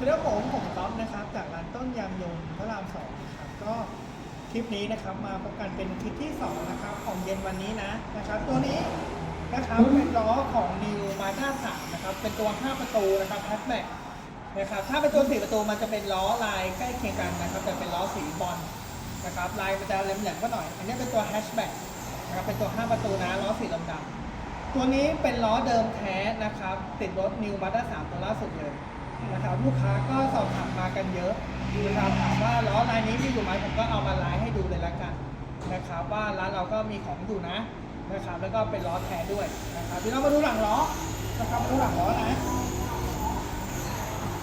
สวัสดีครับผมผมก๊อฟนะครับ จากร้านต้นยางยนต์พระรามสองครับก็คลิปนี้นะครับมาพบกันเป็นคลิปที่สองนะครับของเย็นวันนี้นะนะครับตัวนี้นะครับเป็นล้อของ New Mazda 3นะครับเป็นตัว 5 ประตูนะครับแฮชแบ็กนะครับถ้าเป็นตัว 4 ประตูมันจะเป็นล้อลายใกล้เคียงกันนะครับแต่เป็นล้อสีบอลนะครับลายมันจะแหลมๆก็หน่อย อันนี้เป็นตัวแฮชแบ็กนะครับเป็นตัว 5 ประตูนะล้อสีดำๆตัวนี้เป็นล้อเดิมแท้นะครับติดรถ New Mazda 3ตัวล่าสุดเลย นะครับลูกค้าก็สอบถามมากันเยอะนะครับถามว่าล้อลายนี้มีอยู่ไหมผมก็เอามาไลน์ให้ดูเลยละกันนะครับว่าร้านเราก็มีของอยู่นะนะครับแล้วก็เป็นล้อแท้ด้วยนะครับเดี๋ยวเรามาดูหลังล้อนะครับมาดูหลังล้อนะ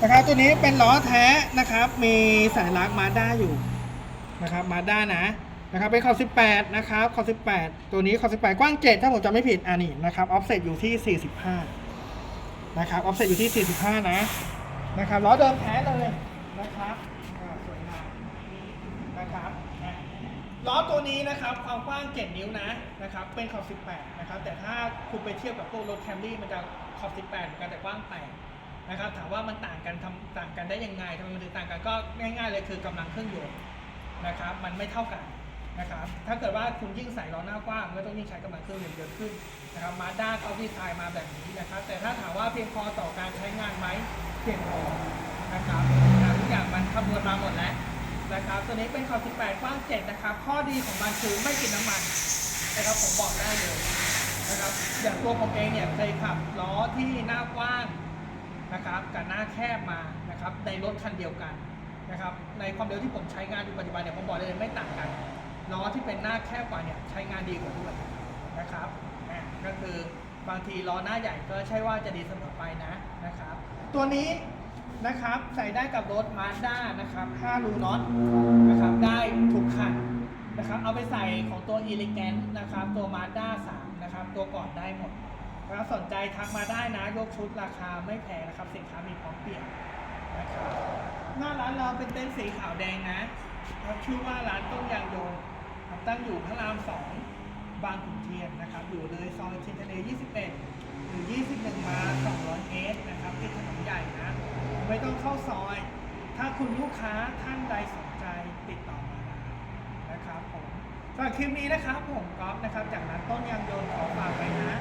นะครับตัวนี้เป็นล้อแท้นะครับมีสัญลักมาด้าอยู่นะครับมาด้านะนะครับเป็นขอบ18นะครับขอบ18 ตัวนี้ขอบ18 กว้าง 7 ถ้าผมจำไม่ผิดอ่านี่นะครับออฟเซตอยู่ที่ 45นะครับออฟเซตอยู่ที่ 45 นะ นะครับล้อเดิมแท้เลยนะครับสวยงามนะครับล้อตัวนี้นะครับความกว้าง 7 นิ้วนะนะครับเป็นขอบ 18 นะครับ แต่ถ้าคุณไปเทียบกับพวกรถแคมรี่มันจะขอบ 18เหมือนกันแต่กว้าง 8 นะครับ ถามว่ามันต่างกันทำต่างกันได้ยังไงทำไมมันถึงต่างกันก็ง่ายๆเลยคือกำลังเครื่องยนต์นะครับ มันไม่เท่ากัน นะครับถ้าเกิดว่าคุณยิ่งใส่ล้อหน้ากว้างก็ต้องยิ่งใช้กำลังเครื่องยนต์เยอะขึ้นนะครับมาด้าเขาดีไซน์มาแบบนี้นะครับ แต่ถ้าถามว่าเพียงพอต่อการใช้งานไหมเพียงพอนะครับทุกอย่างมันคำนวณมาหมดแล้วนะครับตัวนี้เป็นขอบ18กว้าง7นะครับ ข้อดีของมันคือไม่กินน้ำมันนะครับผมบอกได้เลยนะครับอย่างตัวผมเองเนี่ยเคยขับล้อที่หน้ากว้างนะครับกับหน้าแคบมานะครับในรถคันเดียวกันนะครับในความเร็วที่ผมใช้งานอยู่ปัจจุบันเนี่ยผมบอกได้เลยไม่ต่างกัน ล้อที่เป็นหน้าแคบกว่าเนี่ยใช้งานดีกว่าด้วยนะครับอ่าก็คือบางทีล้อหน้าใหญ่ก็ใช่ว่าจะดีเสมอไปนะนะครับ ตัวนี้นะครับใส่ได้กับรถมาด้านะครับ5รูน็อตนะครับได้ทุกคันนะครับเอาไปใส่ของตัว e l e g a n t นะครับตัวมาด้า3นะครับตัวก่อนได้หมดนะครับสนใจทักมาได้นะยกชุดราคาไม่แพงนะครับสินค้ามีพร้อมเปลี่ยนนะครับหน้าร้านเราเป็นเต็นท์สีขาวแดงนะครับชื่อว่าร้านต้นยางโยน ตั้งอยู่พระรามสองบางขุนเทียนนะครับ อยู่เลยซอยเทียนทะเล 21 หรือ 21 มา 200 เมตรนะครับติดถนนใหญ่นะ ไม่ต้องเข้าซอย ถ้าคุณลูกค้าท่านใดสนใจติดต่อมาได้นะครับผมสำหรับคลิปนี้นะครับผมก๊อฟนะครับ จากนั้นต้นยางโยนขอฝากไว้นะ